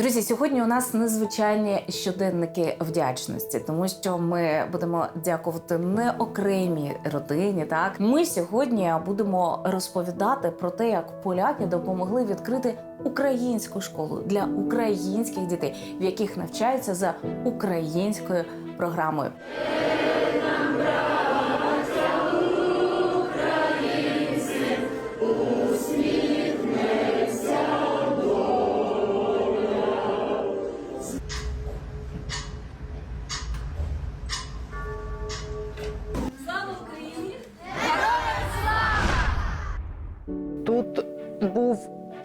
Друзі, сьогодні у нас незвичайні щоденники вдячності, тому що ми будемо дякувати не окремій родині. Так ми сьогодні будемо розповідати про те, як поляки допомогли відкрити українську школу для українських дітей, в яких навчаються за українською програмою. Тут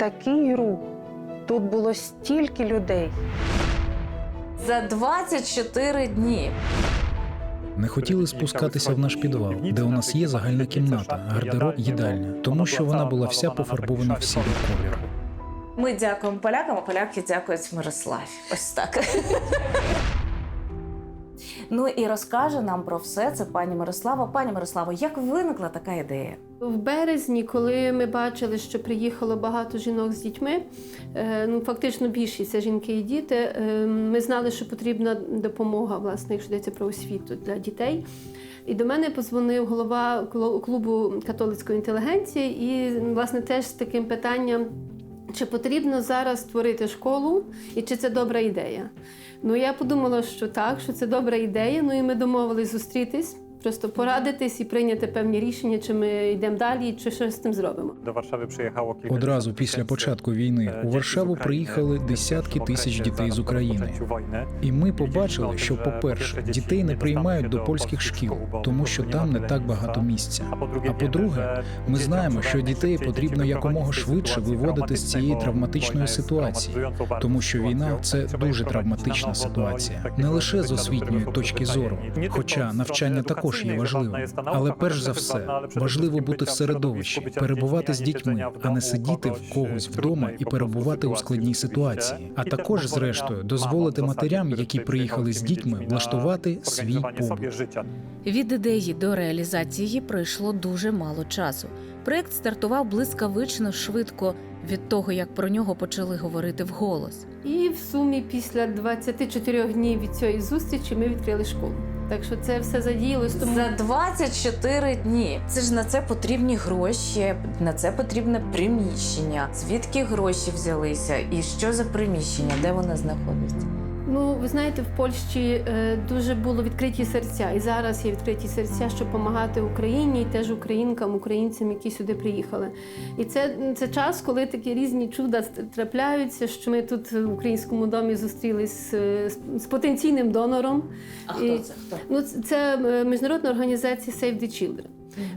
такий рух, тут було стільки людей. За 24 дні Не хотіли спускатися в наш підвал, де у нас є загальна кімната, гардероб, їдальня, тому що вона була вся пофарбована в сірий колір. ми дякуємо полякам, а поляки дякують Мирославі. Ось так. Ну і розкаже нам про все це пані Мирослава. Пані Мирославо, як виникла така ідея? В березні, коли ми бачили, що приїхало багато жінок з дітьми, е, ну фактично більшість це жінки і діти. е, Ми знали, що потрібна допомога, власне, якщо йдеться про освіту для дітей. І до мене позвонив голова клубу католицької інтелігенції, і власне теж з таким питанням. Чи потрібно зараз створити школу і чи це добра ідея? Ну я подумала, що так, що це добра ідея. Ну і ми домовились зустрітись, просто порадитись і прийняти певні рішення, чи ми йдемо далі, чи що з тим зробимо. До Варшави приїхало кілька Одразу після початку е, війни у Варшаву приїхали десятки тисяч дітей з України. І ми побачили, що, по-перше, дітей не приймають до польських шкіл, тому що там не так багато місця. А по-друге, ми знаємо, що дітей потрібно якомога швидше виводити з цієї травматичної ситуації, тому що війна це дуже травматична ситуація, не лише з освітньої точки зору, хоча навчання також є важливим. Але перш за все важливо бути в середовищі, перебувати з дітьми, а не сидіти в когось вдома і перебувати у складній ситуації. А також, зрештою, дозволити матерям, які приїхали з дітьми, влаштувати свій побут. життя. Від ідеї до реалізації пройшло дуже мало часу. Проект стартував блискавично швидко від того, як про нього почали говорити вголос. І в сумі після 24 днів від цієї зустрічі ми відкрили школу. Так що це все задіялось. Тому За 24 дні. Це ж на це потрібні гроші, на це потрібне приміщення. Звідки гроші взялися? І що за приміщення? Де воно знаходиться? Ну, ви знаєте, в Польщі е, дуже було відкриті серця, і зараз є відкриті серця, щоб допомагати Україні і теж українкам, українцям, які сюди приїхали. І це, це час, коли такі різні чуда трапляються, що ми тут в українському домі зустрілись з, з потенційним донором. А хто це? Хто? Ну, це- це е, міжнародна організація Save the Children.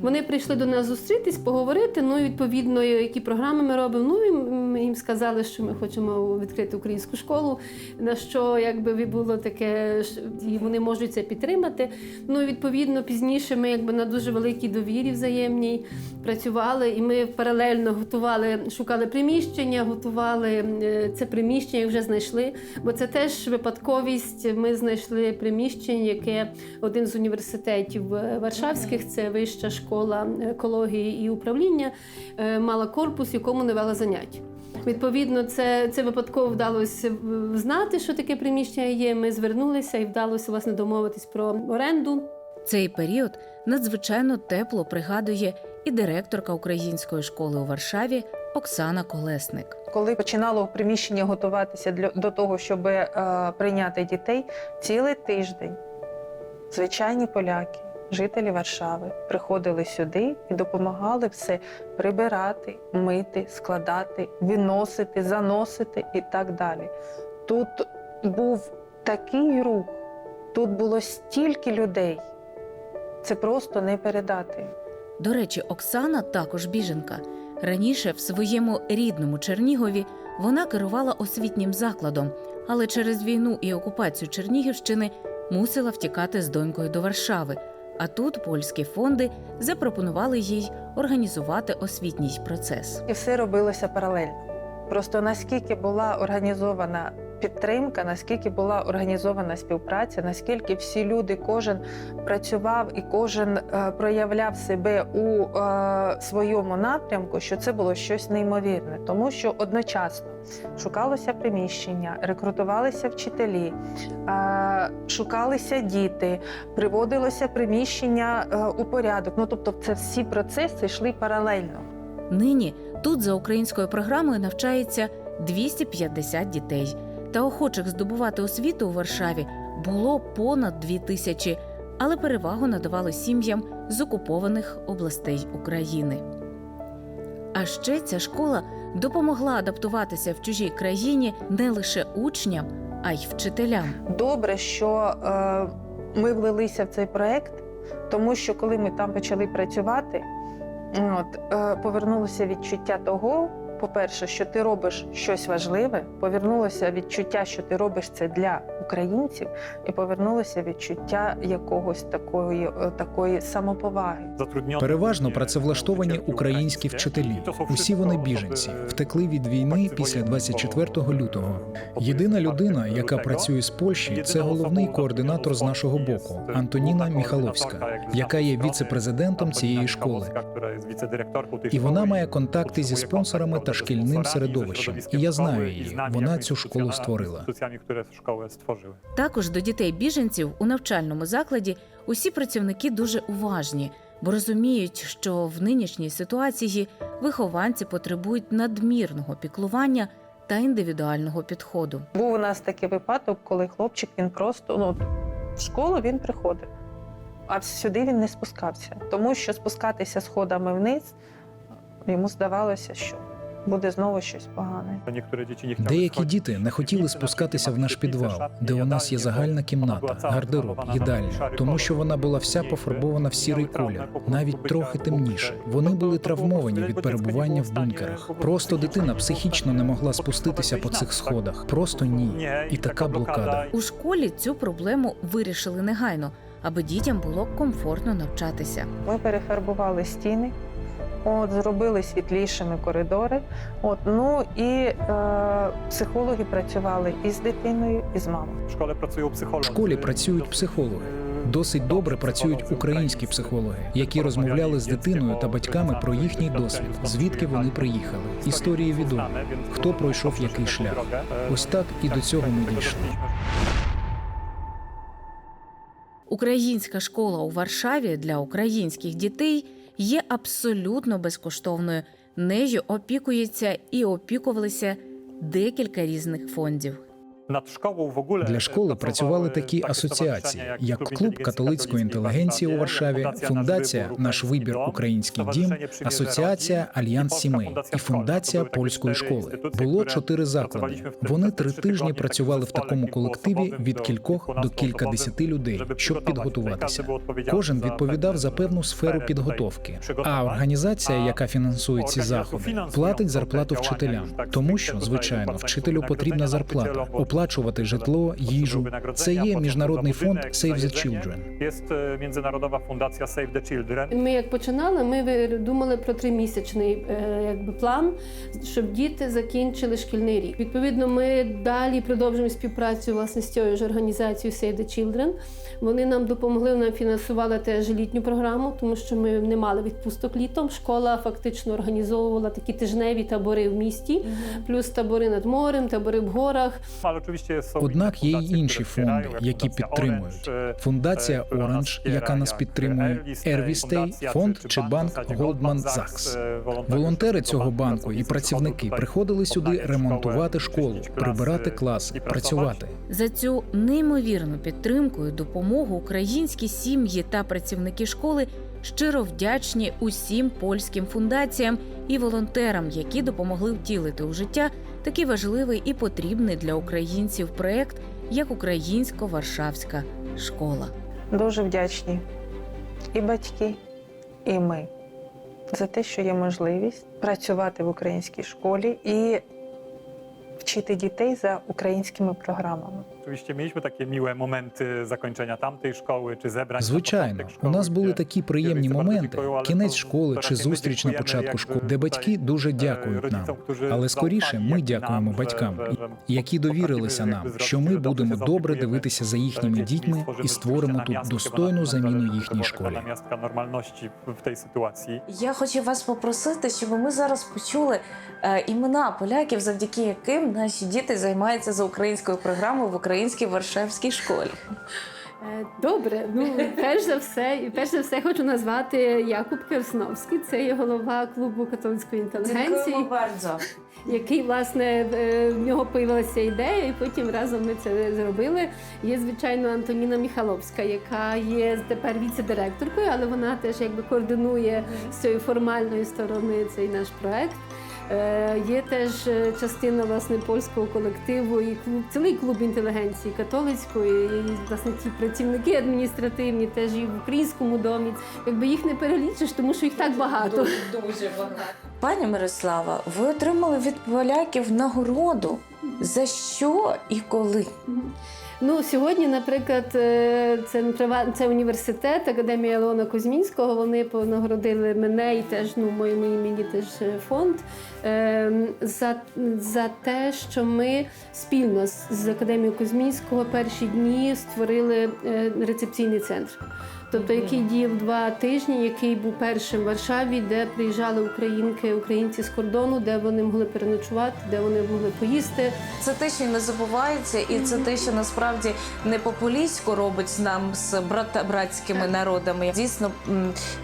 Вони прийшли до нас зустрітись, поговорити. Ну і відповідно, які програми ми робимо. Ну і ми їм сказали, що ми хочемо відкрити українську школу. На що якби було таке, і вони можуть це підтримати. Ну відповідно пізніше ми якби на дуже великій довірі взаємній працювали, і ми паралельно готували, шукали приміщення, готували е, це приміщення вже знайшли. Бо це теж випадковість. Ми знайшли приміщення, яке один з університетів е, Варшавських, це вища школа екології і управління, е, мала корпус, якому не вела занять. Відповідно, це, це випадково вдалося знати, що таке приміщення є. Ми звернулися і вдалося власне домовитись про оренду. Цей період надзвичайно тепло пригадує і директорка української школи у Варшаві Оксана Колесник. Коли починало приміщення готуватися для, до того, щоб е, прийняти дітей, цілий тиждень звичайні поляки, жителі Варшави, приходили сюди і допомагали все прибирати, мити, складати, виносити, заносити і так далі. Тут був такий рух, тут було стільки людей. Це просто не передати. До речі, Оксана також біженка. Раніше в своєму рідному Чернігові вона керувала освітнім закладом, але через війну і окупацію Чернігівщини мусила втікати з донькою до Варшави. А тут польські фонди запропонували їй організувати освітній процес. І все робилося паралельно. Просто наскільки була організована підтримка, наскільки була організована співпраця, наскільки всі люди, кожен працював і кожен е, проявляв себе у е, своєму напрямку, що це було щось неймовірне, тому що одночасно шукалося приміщення, рекрутувалися вчителі, е, шукалися діти, приводилося приміщення у порядок. Ну тобто, це всі процеси йшли паралельно. Нині тут за українською програмою навчається 250 дітей. Та охочих здобувати освіту у Варшаві було понад дві тисячі, але перевагу надавали сім'ям з окупованих областей України. А ще ця школа допомогла адаптуватися в чужій країні не лише учням, а й вчителям. Добре, що е, ми влилися в цей проект, тому що коли ми там почали працювати, от, е, повернулося відчуття того, по-перше, що ти робиш щось важливе, повернулося відчуття, що ти робиш це для українців, і повернулося відчуття якогось такої, е, такої самоповаги. Переважно працевлаштовані українські вчителі. Усі вони біженці, втекли від війни після 24 лютого. Єдина людина, яка працює з Польщі, це головний координатор з нашого боку Антоніна Міхаловська, яка є віце-президентом цієї школи. І вона має контакти зі спонсорами та шкільним середовищем. І я знаю її. Вона цю школу створила. Також до дітей біженців у навчальному закладі усі працівники дуже уважні, бо розуміють, що в нинішній ситуації вихованці потребують надмірного піклування та індивідуального підходу. Був у нас такий випадок, коли хлопчик він просто ну, в школу він приходив, а сюди він не спускався, тому що спускатися сходами вниз йому здавалося, що буде знову щось погане. Деякі діти не хотіли спускатися в наш підвал, де у нас є загальна кімната, гардероб, їдальня, тому що вона була вся пофарбована в сірий колір, навіть трохи темніше. Вони були травмовані від перебування в бункерах. Просто дитина психічно не могла спуститися по цих сходах. Просто ні. І така блокада. У школі цю проблему вирішили негайно, аби дітям було комфортно навчатися. Ми перефарбували стіни, от, зробили світлішими коридори. От, ну і е, психологи працювали і з дитиною, і з мамою. В школі працюють психологи. Досить добре працюють українські психологи, які розмовляли з дитиною та батьками про їхній досвід, звідки вони приїхали. Історії відомі, хто пройшов який шлях. Ось так і до цього ми дійшли. Українська школа у Варшаві для українських дітей є абсолютно безкоштовною. Нею опікується і опікувалися декілька різних фондів. Для школи працювали такі асоціації, як клуб католицької інтелігенції у Варшаві, фундація Наш вибір Український дім, асоціація Альянс сімей і фундація польської школи. Було чотири заклади. Вони три тижні працювали в такому колективі від кількох до кількадесяти людей, щоб підготуватися. Кожен відповідав за певну сферу підготовки. А організація, яка фінансує ці заходи, платить зарплату вчителям, тому що звичайно вчителю потрібна зарплата, оплачувати житло, їжу. Це є міжнародний фонд Save the Children. Jest międzynarodowa fundacja Save the Children. Ми як починали, ми ви- думали про тримісячний е, якби план, щоб діти закінчили шкільний рік. Відповідно, ми далі продовжуємо співпрацю власне з цією ж організацією Save the Children. Вони нам допомогли, нам фінансували теж літню програму, тому що ми не мали відпусток літом. Школа фактично організовувала такі тижневі табори в місті, плюс табори над морем, табори в горах. Однак є й інші фонди, які підтримують. E, Фундація Оранж, яка нас підтримує, Ервістей, фонд чи банк Goldman Goldman Sachs. e, волонтери цього банку і працівники приходили сюди ремонтувати школу, прибирати класи, працювати. За цю неймовірну підтримку і допомогу українські сім'ї та працівники школи щиро вдячні усім польським фундаціям і волонтерам, які допомогли втілити у життя такий важливий і потрібний для українців проект, як українсько-варшавська школа. Дуже вдячні і батьки, і ми за те, що є можливість працювати в українській школі і вчити дітей за українськими програмами. Oczywiście mieliśmy takie miłe momenty zakończenia tamtej szkoły czy zebrań. Звичайно, у нас були такі приємні моменти: кінець школи чи зустріч на початку школи, де батьки дуже дякують нам. Але скоріше ми дякуємо батькам, які довірилися нам, що ми будемо добре дивитися за їхніми дітьми і створимо тут достойну заміну їхній школі. Я хочу вас попросити, щоб ми зараз почули імена поляків, завдяки яким наші діти займаються за українською програмою в українській Варшавській школі. Е, Добре, ну перш за все, і перш за все хочу назвати Якуб Керсновський. Це є голова клубу католицької інтелігенції, який власне е, в нього появилася ідея, і потім разом ми це зробили. Є звичайно Антоніна Міхаловська, яка є тепер віце-директоркою, але вона теж якби координує з цієї формальної сторони цей наш проект. Е, Є теж е, частина власне польського колективу і клуб, цілий клуб інтелігенції католицької. І власне ті працівники адміністративні теж і в українському домі. Якби їх не перелічиш, тому що їх так багато. Дуже багато. Пані Мирослава, ви отримали від поляків нагороду. За що і коли? Ну сьогодні, наприклад, е, це це університет, академія Леона Кузьмінського. Вони понагородили мене і теж ну моєму імені теж е, фонд е, за, за те, що ми спільно з, з академією Кузьмінського перші дні створили е, рецепційний центр. Тобто, який діяв два тижні, який був першим в Варшаві, де приїжджали українки, українці з кордону, де вони могли переночувати, де вони могли поїсти. Це те, що не забувається, і це те, що насправді не популістсько робить з нам з брата братськими народами. Дійсно,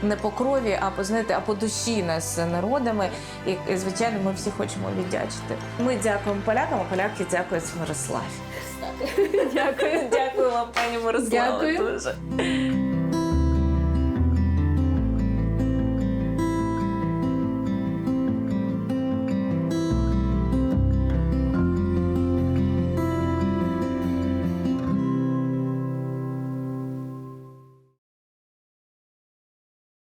не по крові, а по знаєте, а по душі нас народами. І і, звичайно, ми всі хочемо віддячити. Ми дякуємо полякам, а поляки дякують Мирославі. Дякую. Дякую вам, пані Мирослава. Дякую. Дуже.